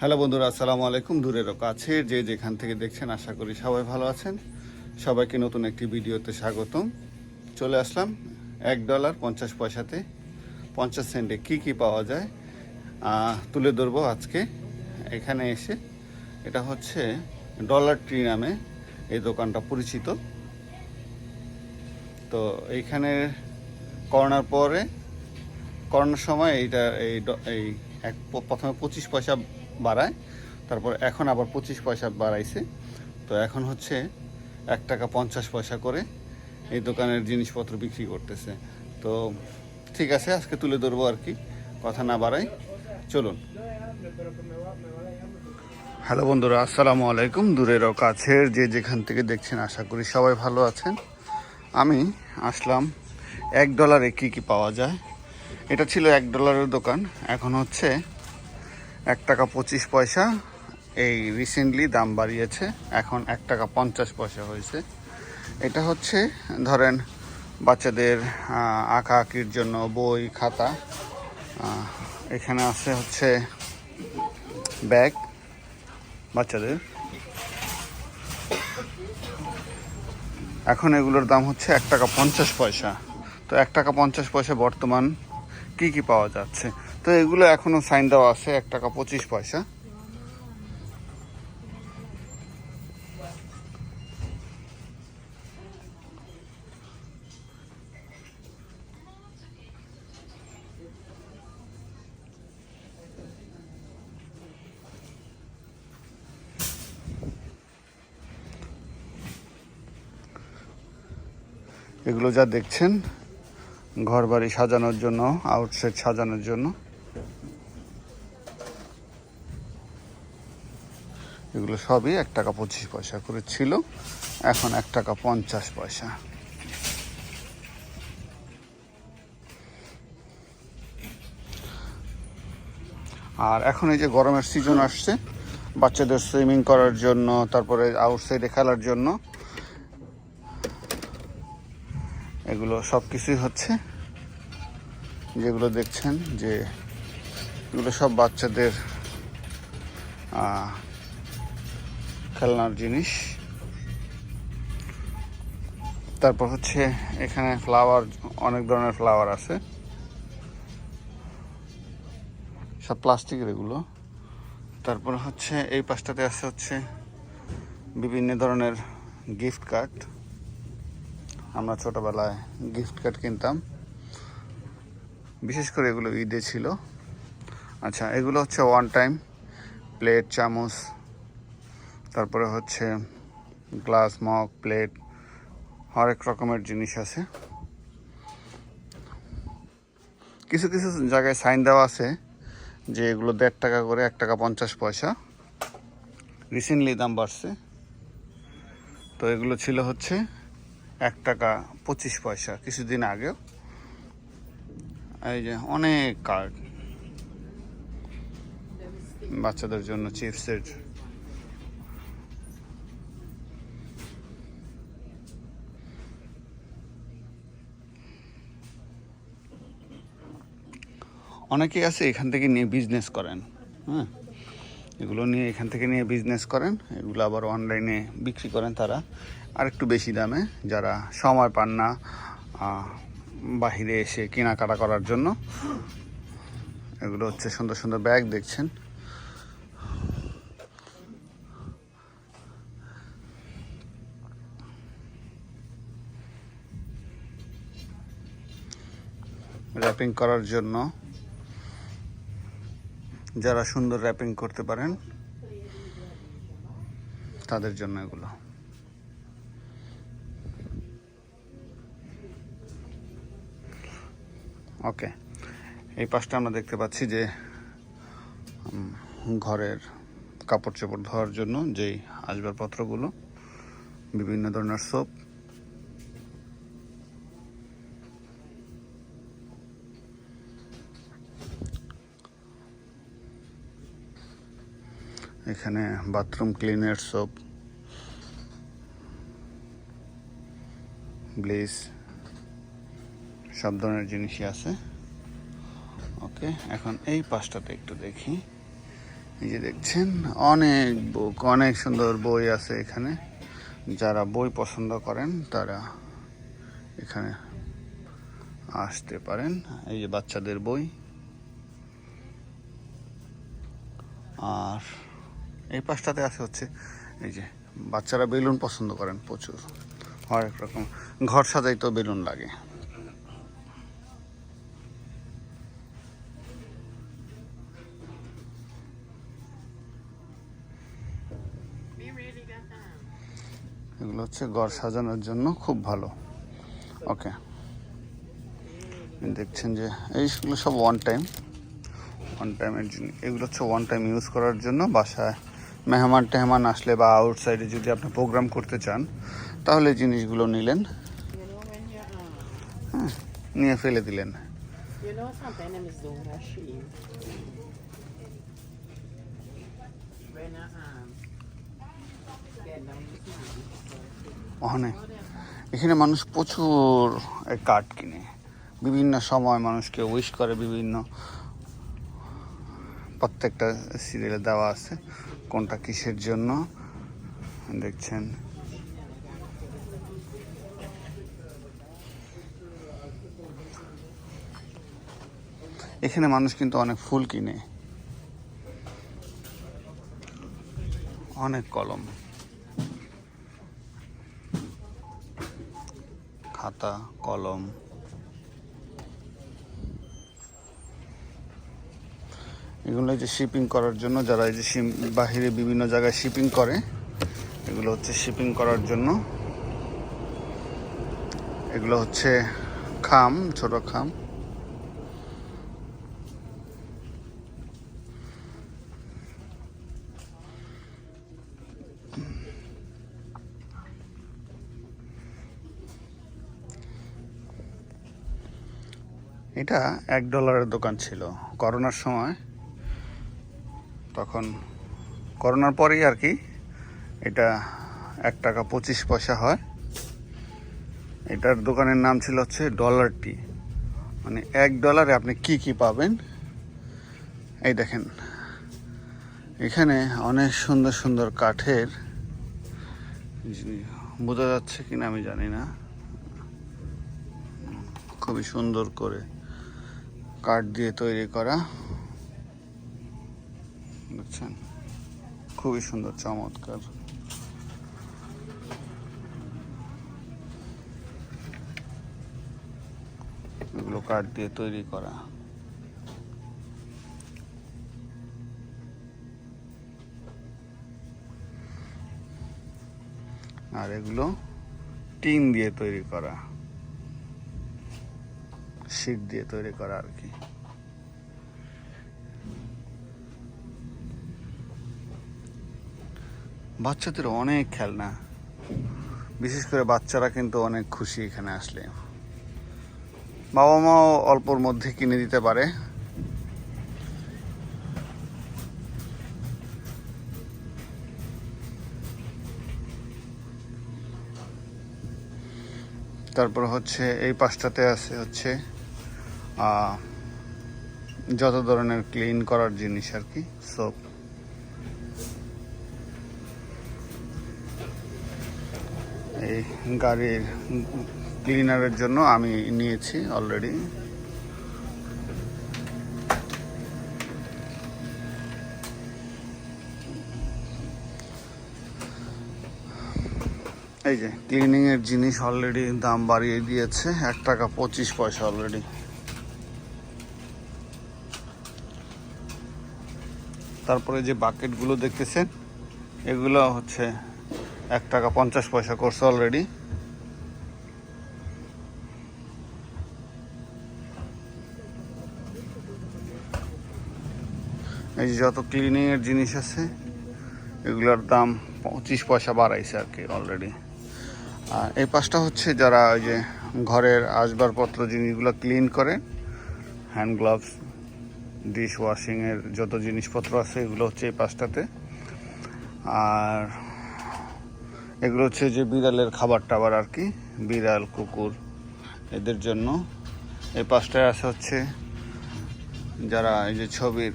Hello বন্ধুরা, আসসালামু আলাইকুম। দূরেরও কাছের যে যেখান থেকে দেখছেন, আশা করি সবাই ভালো আছেন। সবাইকে নতুন একটি ভিডিওতে স্বাগতম। চলে আসলাম এক ডলার পঞ্চাশ পয়সাতে। পঞ্চাশ সেন্টে কি কি পাওয়া যায় তুলে ধরবো আজকে। এখানে এসে এটা হচ্ছে ডলার ট্রি নামে এই দোকানটা পরিচিত। তো এইখানে করোনার পরে, করোনার সময় এইটা এই এই এক প্রথমে পঁচিশ পয়সা বাড়ায়। তারপর এখন আবার পঁচিশ পয়সা বাড়াইছে। তো এখন হচ্ছে এক টাকা পঞ্চাশ পয়সা করে এই দোকানের জিনিসপত্র বিক্রি করতেছে। তো ঠিক আছে, আজকে তুলে ধরবো আর কি। কথা না বাড়াই, চলুন। হ্যালো বন্ধুরা, আসসালামু আলাইকুম। দূরেরও কাছের যে যেখান থেকে দেখছেন, আশা করি সবাই ভালো আছেন। আমি আসলাম, এক ডলারে কী কী পাওয়া যায়? এটা ছিল এক ডলারের দোকান। এখন হচ্ছে এক টাকা পঁচিশ পয়সা। এই রিসেন্টলি দাম বাড়িয়েছে। এখন এক টাকা পঞ্চাশ পয়সা হয়েছে। এটা হচ্ছে, ধরেন, বাচ্চাদের আঁকা আঁকির জন্য বই, খাতা। এখানে আছে হচ্ছে ব্যাগ বাচ্চাদের। এখন এগুলোর দাম হচ্ছে এক টাকা পঞ্চাশ পয়সা। তো এক টাকা পঞ্চাশ পয়সা বর্তমান কি কি পাওয়া যাচ্ছে? তো এগুলো এখনও সাইন দেওয়া আছে, এক টাকা পঁচিশ পয়সা। এগুলো যা দেখছেন ঘর বাড়ি সাজানোর জন্য আউটসাইড সাজানোর জন্য। এগুলো সবই এক টাকা পঁচিশ পয়সা করে ছিল। এখন এক টাকা পঞ্চাশ পয়সা। আর এখন এই যে গরমের সিজন আসছে, বাচ্চাদের সুইমিং করার জন্য, তারপরে আউটসাইডে খেলার জন্য, এগুলো সব কিছুই হচ্ছে। যেগুলো দেখছেন যে, এগুলো সব বাচ্চাদের খেলনার জিনিস। তারপর হচ্ছে এখানে ফ্লাওয়ার অনেক ধরনের ফ্লাওয়ার আছে। সব প্লাস্টিকের এগুলো। তারপর হচ্ছে এই পাশটাতে আছে হচ্ছে বিভিন্ন ধরনের গিফট কার্ড আমরা ছোটোবেলায় গিফট কার্ড কিনতাম। বিশেষ করে এগুলো ঈদে ছিল। আচ্ছা এগুলো হচ্ছে ওয়ান টাইম প্লেট চামচ তারপরে হচ্ছে গ্লাস, মগ, প্লেট হরেক রকমের জিনিস আছে। কিছু কিছু জায়গায় সাইন দেওয়া আছে যে এগুলো দেড় টাকা করে, এক টাকা পঞ্চাশ পয়সা। রিসেন্টলি দাম বাড়ছে। তো এগুলো ছিল হচ্ছে এক টাকা পঁচিশ পয়সা কিছুদিন আগেও। এই যে অনেক কার্ড বাচ্চাদের জন্য চিপসের অনেকেই আছে এখান থেকে নিয়ে বিজনেস করেন হ্যাঁ? এগুলো নিয়ে এখান থেকে নিয়ে বিজনেস করেন, এগুলো আবার অনলাইনে বিক্রি করেন তারা। আর একটু বেশি দামে, যারা সময় পান না বাহিরে এসে কেনাকাটা করার জন্য, এগুলো হচ্ছে সুন্দর সুন্দর ব্যাগ দেখছেন। র্যাপিং করার জন্য যারা সুন্দর র্যাপিং করতে পারেন, তাদের জন্য এগুলো। ওকে এই পাশটা আমরা দেখতে পাচ্ছি যে ঘরের কাপড় চোপড় ধোয়ার জন্য যেই আসবাবপত্রগুলো, বিভিন্ন ধরনের সোপ এখানে বাথরুম ক্লিনের সোপ ব্লিচ সব ধরনের জিনিসই আছে। ওকে, এখন এই পাশটাতে একটু দেখি। এই যে দেখছেন, অনেক বুক অনেক সুন্দর বই আছে এখানে। যারা বই পছন্দ করেন, তারা এখানে আসতে পারেন। এই যে বাচ্চাদের বই। আর এই পাশটাতে আছে হচ্ছে এই যে বাচ্চারা বেলুন পছন্দ করেন প্রচুর। হরেক রকম ঘর সাজাইতেও বেলুন লাগে। এগুলো হচ্ছে ঘর সাজানোর জন্য খুব ভালো। ওকে। দেখছেন যে এইগুলো সব ওয়ান টাইম ওয়ান টাইমের জন্য। এগুলো হচ্ছে ওয়ান টাইম ইউজ করার জন্য বাসায় মেহমান টেহমান আসলে বা আউটসাইডে যদি আপনি প্রোগ্রাম করতে চান তাহলে জিনিসগুলো নিলেন। হ্যাঁ, নিয়ে ফেলে দিলেন. When I um ওখানে এখানে মানুষ প্রচুর কাঠ কিনে। বিভিন্ন সময় মানুষকে উইশ করে বিভিন্ন। প্রত্যেকটা সিরিয়ালে দেওয়া আছে। কোনটা কিসের জন্য? দেখছেন। এখানে মানুষ কিন্তু অনেক ফুল কিনে। অনেক কলম। খাতা কলম। এগুলো যে শিপিং করার জন্য, যারা এই যে বাহিরে বিভিন্ন জায়গায় শিপিং করে, এগুলো হচ্ছে শিপিং করার জন্য। এগুলো হচ্ছে খাম, ছোট খাম। এটা এক ডলারের দোকান ছিল, করোনার সময়। তখন করোনার পরেই আর কি এটা এক টাকা পঁচিশ পয়সা হয়। এটার দোকানের নাম ছিল হচ্ছে ডলার টি মানে এক ডলারে আপনি কি কি পাবেন? এই দেখেন। এখানে অনেক সুন্দর সুন্দর কাঠের বোঝা যাচ্ছে কিনা আমি জানি না। খুবই সুন্দর করে কাঠ দিয়ে তৈরি করা। বুঝছেন খুবই সুন্দর, চমৎকার। এগুলো কাঠ দিয়ে তৈরি করা। আর এগুলো টিন দিয়ে তৈরি করা। শীট দিয়ে তৈরি করা আর কি। বাচ্চাদের অনেক খেলনা। বিশেষ করে বাচ্চারা কিন্তু অনেক খুশি এখানে আসলে। বাবা মাও অল্পর মধ্যে কিনে দিতে পারে। তারপর হচ্ছে এই পাশটাতে আছে হচ্ছে যত ধরনের ক্লিন করার জিনিস আর কি সোপ এই গাড়ির ক্লিনারের জন্য আমি নিয়েছি অলরেডি। এই যে ক্লিনিং এর জিনিস অলরেডি দাম বাড়িয়ে দিয়েছে, এক টাকা পঁচিশ পয়সা অলরেডি। তারপরে যে বাকেটগুলো দেখতেছেন, এগুলো হচ্ছে এক টাকা পঞ্চাশ পয়সা করছে অলরেডি এই যে যত ক্লিনিং এর জিনিস আছে, এগুলোর দাম পঁচিশ পয়সা বাড়াইছে আর কি অলরেডি আর এই পাশটা হচ্ছে যারা ওই যে ঘরের আসবাবপত্র জিনিসগুলো ক্লিন করে হ্যান্ড গ্লাভস ডিশ ওয়াশিংয়ের যত জিনিসপত্র আছে, এগুলো হচ্ছে এই পাশটাতে। আর এগুলো হচ্ছে যে বিড়ালের খাবার টাবার আর কি, বিড়াল, কুকুর, এদের জন্য। এই পাশটায় আছে হচ্ছে যারা এই যে ছবির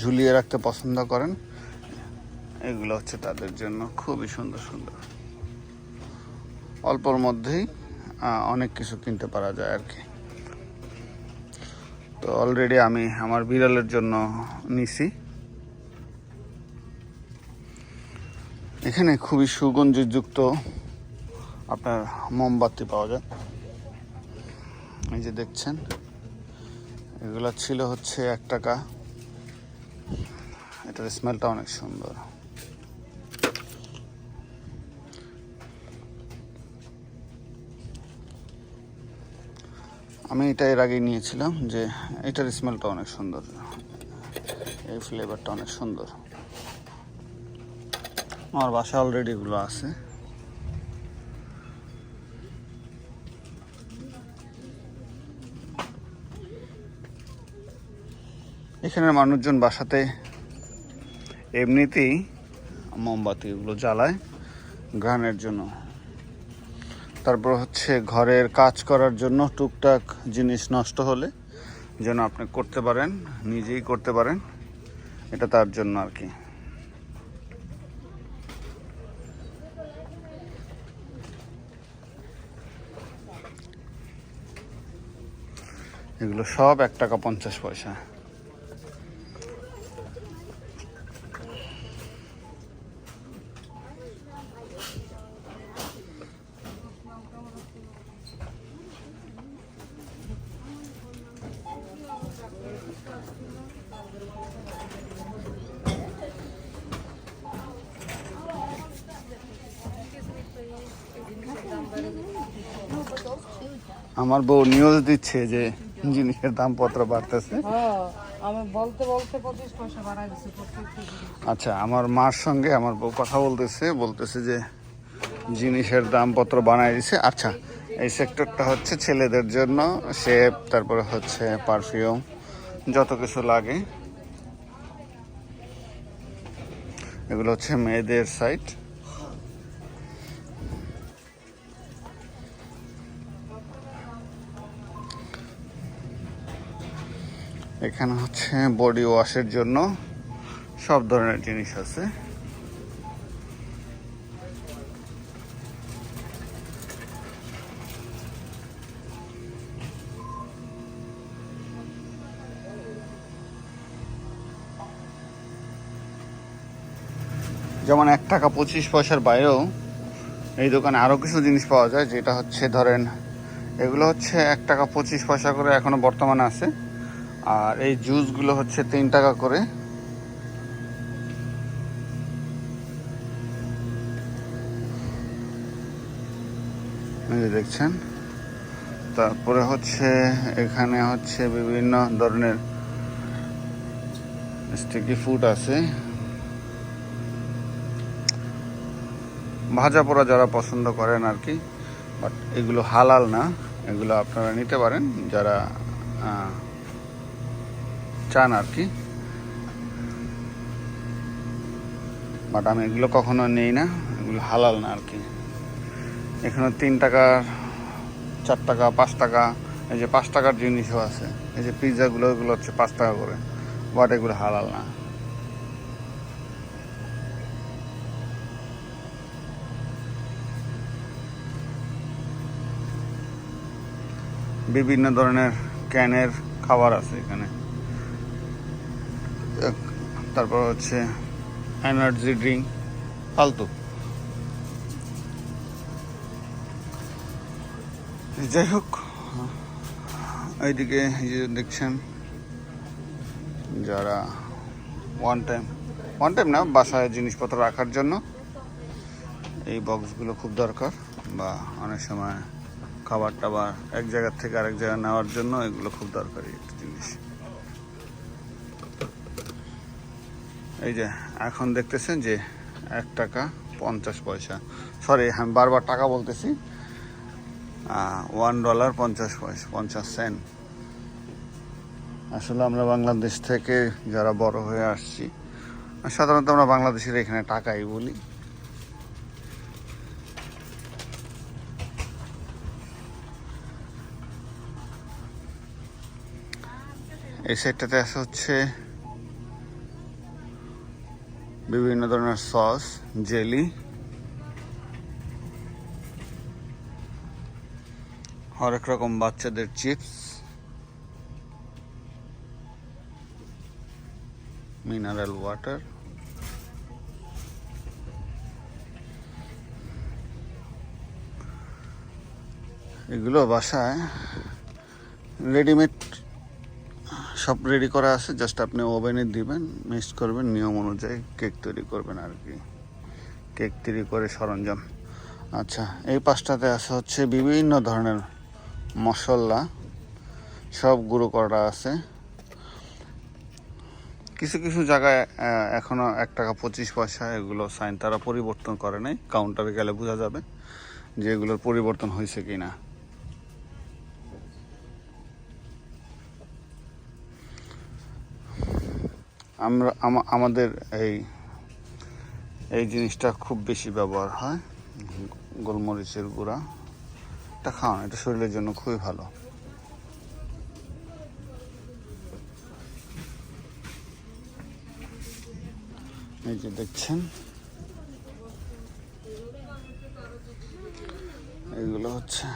ঝুলিয়ে রাখতে পছন্দ করেন, এগুলো হচ্ছে তাদের জন্য খুবই সুন্দর সুন্দর। অল্পর মধ্যেই অনেক কিছু কিনতে পারা যায় আর কি। তো অলরেডি আমি আমার বিড়ালের জন্য নিছি। এখানে খুবই সুগন্ধিযুক্ত আপনার মোমবাতি পাওয়া যায়। এই যে দেখছেন, এগুলো ছিল হচ্ছে এক টাকা। এটার স্মেলটা অনেক সুন্দর। আমি এটা এর আগে নিয়েছিলাম যে এটার স্মেলটা অনেক সুন্দর। এই ফ্লেভারটা অনেক সুন্দর। আমার বাসায় অলরেডি এগুলো আছে। এখানের মানুষজন বাসাতে এমনিতেই মোমবাতি এগুলো জ্বালায় ঘ্রাণের জন্য। তারপর হচ্ছে ঘরের কাজ করার জন্য টুকটাক জিনিস নষ্ট হলে যেন আপনি করতে পারেন, নিজেই করতে পারেন, এটা তার জন্য আর কি। এগুলো সব এক টাকা পঞ্চাশ পয়সা। আমার বউ নিউজ দিচ্ছে যে জিনিসের দামপত্র বাড়তেছে। আমি বলতে বলতে পঁচিশ পয়সা বাড়াই দিচ্ছি আচ্ছা আমার মার সঙ্গে আমার বউ কথা বলতেছে বলতেছে যে জিনিসের দামপত্র বানাই দিছে। আচ্ছা এই সেক্টরটা হচ্ছে ছেলেদের জন্য শেপ তারপরে হচ্ছে পারফিউম যত কিছু লাগে। এগুলো হচ্ছে মেয়েদের সাইট এখানে হচ্ছে বডি ওয়াশের জন্য সব ধরনের জিনিস আছে। যেমন এক টাকা পঁচিশ পয়সার বাইরেও এই দোকানে আরও কিছু জিনিস পাওয়া যায়, যেটা হচ্ছে ধরেন এগুলো হচ্ছে এক টাকা পঁচিশ পয়সা করে এখনও বর্তমানে আছে। আর এই জুসগুলো হচ্ছে তিন টাকা করে। দেখছেন? তারপরে হচ্ছে এখানে হচ্ছে বিভিন্ন ধরনের স্টিকি ফুড আছে। ভাজা পোড়া যারা পছন্দ করেন আর কি বাট এগুলো হালাল না। এগুলো আপনারা নিতে পারেন। যারা চান আর কি। বাট আমি এগুলো কখনো নেই না, এগুলো হালাল না আর কি। এখানে তিন টাকা, চার টাকা, পাঁচ টাকা, এই যে পাঁচ টাকার জিনিসও আছে। এই যে পিৎজাগুলো এগুলো হচ্ছে পাঁচ টাকা করে। বাট এগুলো হালাল না। বিভিন্ন ধরনের ক্যানের খাবার আছে এখানে। তারপর হচ্ছে এনার্জি ড্রিঙ্ক ফালতু। যাই হোক এইদিকে দেখছেন যারা ওয়ান টাইম ওয়ান টাইম না, বাসায় জিনিসপত্র রাখার জন্য এই বক্সগুলো খুব দরকার বা অনেক সময় খাবার টাবার এক জায়গার থেকে আরেক জায়গায় নেওয়ার জন্য এগুলো খুব দরকারি একটা জিনিস। এই যে, এখন দেখতেছেন যে এক টাকা পঞ্চাশ পয়সা। সরি আমি বারবার টাকা বলতেছি। ওয়ান ডলার পঞ্চাশ পয়সা, পঞ্চাশ সেন্ট আসলে আমরা বাংলাদেশ থেকে যারা বড় হয়ে আসছি সাধারণত আমরা বাংলাদেশের এখানে টাকাই বলি। এই সাইডটাতে আছে হচ্ছে বিভিন্ন ধরনের সস জেলি হরেক রকম বাচ্চাদের চিপস মিনারেল ওয়াটার। এগুলো বাসায় রেডিমেড সব রেডি করা আছে জাস্ট আপনি ওভেনে দিবেন মিক্স করবেন নিয়ম অনুযায়ী কেক তৈরি করবেন আর কি। কেক তৈরি করে সরঞ্জাম। আচ্ছা এই পাঁচটাতে আছে হচ্ছে বিভিন্ন ধরনের মশলা সব গুঁড়ো করা আছে। কিছু কিছু জায়গায় আহ, এখনও এক টাকা পঁচিশ পয়সা এগুলো সাইন তারা পরিবর্তন করে নাই। কাউন্টারে গেলে বোঝা যাবে যে এগুলোর পরিবর্তন হয়েছে কি না আমরা আমাদের এই এই জিনিসটা খুব বেশি ব্যবহার হয়। গোলমরিচের গুঁড়া। এটা খাওয়ান, এটা শরীরের জন্য খুবই ভালো। এই যে দেখছেন। এগুলো হচ্ছে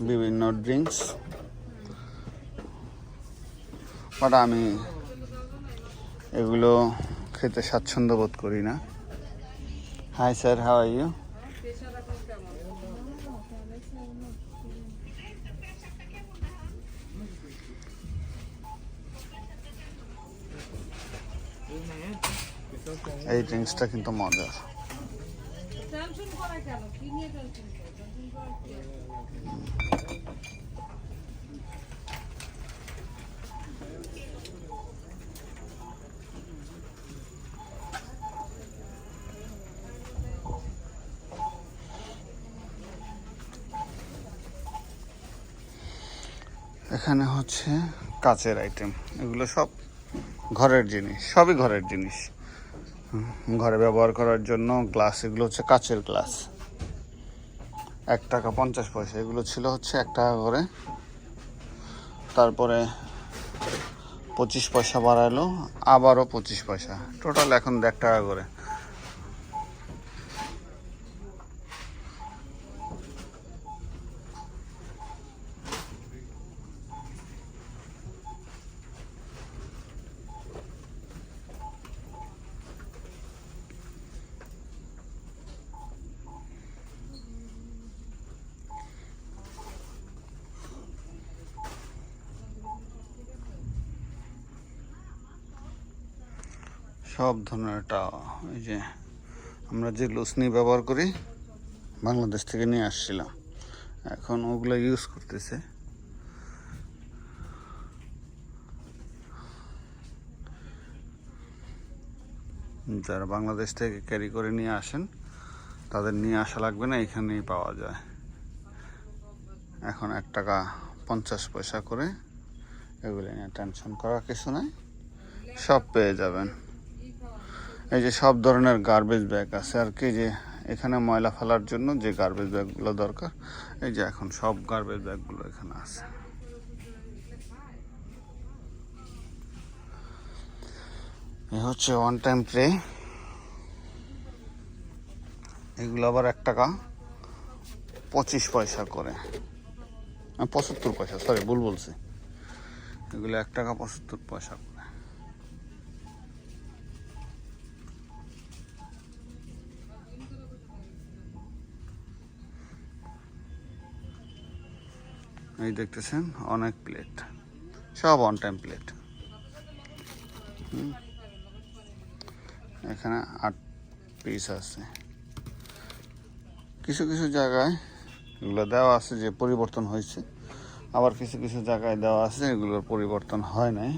বিভিন্ন ড্রিঙ্কস। বাট আমি এগুলো খেতে স্বাচ্ছন্দ্য বোধ করি না। Hi sir how are you এই ড্রিঙ্কসটা কিন্তু মজার করে টেনশন করা কি আছে? এখানে হচ্ছে কাচের আইটেম এগুলো সব ঘরের জিনিস, সবই ঘরের জিনিস। ঘরে ব্যবহার করার জন্য গ্লাস এগুলো হচ্ছে কাচের গ্লাস এক টাকা পঞ্চাশ পয়সা, এগুলো ছিল হচ্ছে এক টাকা করে। তারপরে পঁচিশ পয়সা বাড়ালো, আবারও পঁচিশ পয়সা। টোটাল এখন এক টাকা করে। সব ধরনের এটা এই যে আমরা যে লুসনি ব্যবহার করি, বাংলাদেশ থেকে নিয়ে আসছিলাম। এখন ওগুলো ইউজ করতেছে। যারা বাংলাদেশ থেকে ক্যারি করে নিয়ে আসেন, তাদের নিয়ে আসা লাগবে না, এখানেই পাওয়া যায়। এখন এক টাকা পঞ্চাশ পয়সা করে এগুলো নিয়ে টেনশন করার কিছু নাই, সব পেয়ে যাবেন। এই যে সব ধরনের গার্বেজ ব্যাগ আছে আর কি যে এখানে ময়লা ফেলার জন্য যে গার্বেজ ব্যাগগুলো দরকার, এই যে এখন সব গার্বেজ ব্যাগগুলো এখানে আছে। হচ্ছে ওয়ান টাইম ট্রে এগুলো আবার এক টাকা পঁচিশ পয়সা করে। পঁচাত্তর পয়সা সরি ভুল বলছি। এগুলো এক টাকা পঁচাত্তর পয়সা এই দেখতেছেন, অনেক প্লেট সব অন টাইম প্লেট এখানে আট পিস আছে। কিছু কিছু জায়গায় এগুলো দেওয়া আছে যে পরিবর্তন হয়েছে। আবার কিছু কিছু জায়গায় দেওয়া আছে, এগুলোর পরিবর্তন হয় নাই।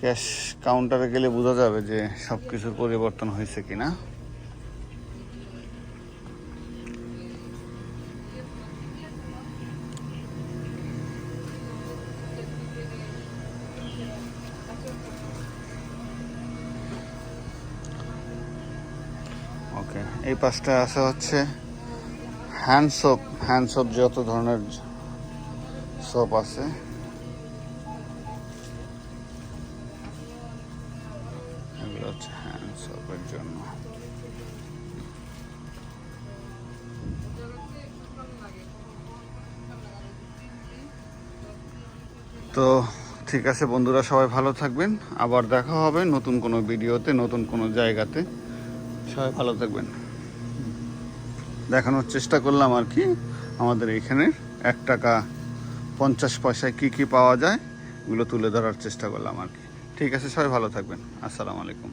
ক্যাশ কাউন্টারে গেলে বোঝা যাবে যে সব কিছুর পরিবর্তন হয়েছে কিনা। পাশটা আছে হচ্ছে হ্যান্ড সোপ হ্যান্ড সোপ যত ধরনের সোপ আছে। এগুলো হচ্ছে হ্যান্ড জন্য। তো ঠিক আছে বন্ধুরা, সবাই ভালো থাকবেন। আবার দেখা হবে নতুন কোনো ভিডিওতে, নতুন কোনো জায়গাতে। সবাই ভালো থাকবেন। দেখানোর চেষ্টা করলাম আর কি। আমাদের এখানে এক টাকা পঞ্চাশ পয়সায় কি কি পাওয়া যায়, এগুলো তুলে ধরার চেষ্টা করলাম আর কি। ঠিক আছে, সবাই ভালো থাকবেন। আসসালামু আলাইকুম।